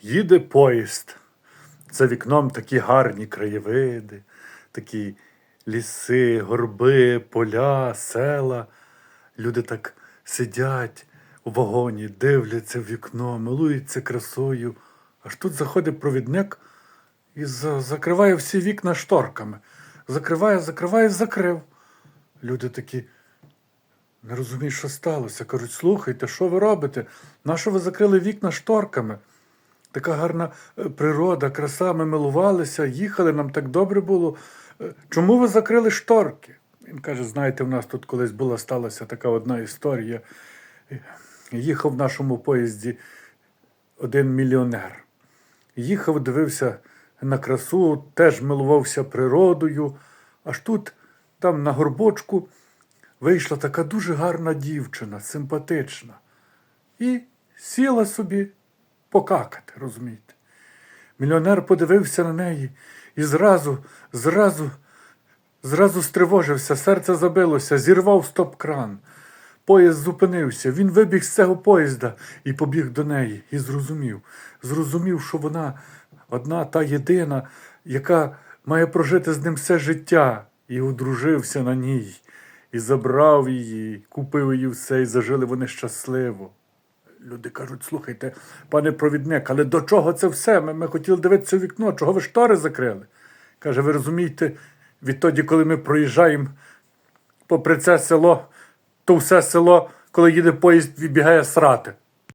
Їде поїзд. За вікном такі гарні краєвиди, такі ліси, горби, поля, села. Люди так сидять у вагоні, дивляться в вікно, милуються красою. Аж тут заходить провідник і закриває всі вікна шторками. Закриває, закриває, закрив. Люди такі не розуміють, що сталося. Кажуть, слухайте, що ви робите? Нащо ви закрили вікна шторками? Така гарна е, природа, краса, ми милувалися, їхали, нам так добре було. Е, Чому ви закрили шторки? Він каже: знаєте, в нас тут колись була сталася така одна історія. Їхав в нашому поїзді один мільйонер. Їхав, дивився на красу, теж милувався природою. Аж тут, там на горбочку, вийшла така дуже гарна дівчина, симпатична. І сіла собі покакати, розумієте. Мільйонер подивився на неї і зразу, зразу, зразу стривожився, серце забилося, зірвав стоп-кран. Поїзд зупинився. Він вибіг з цього поїзда і побіг до неї. І зрозумів, зрозумів, що вона одна та єдина, яка має прожити з ним все життя, і одружився на ній, і забрав її, купив її все, і зажили вони щасливо. Люди кажуть, слухайте, пане провідник, але до чого це все? Ми, ми хотіли дивитися у вікно, чого ви штори закрили? Каже, ви розумієте, відтоді, коли ми проїжджаємо попри це село, то все село, коли їде поїзд, відбігає срати.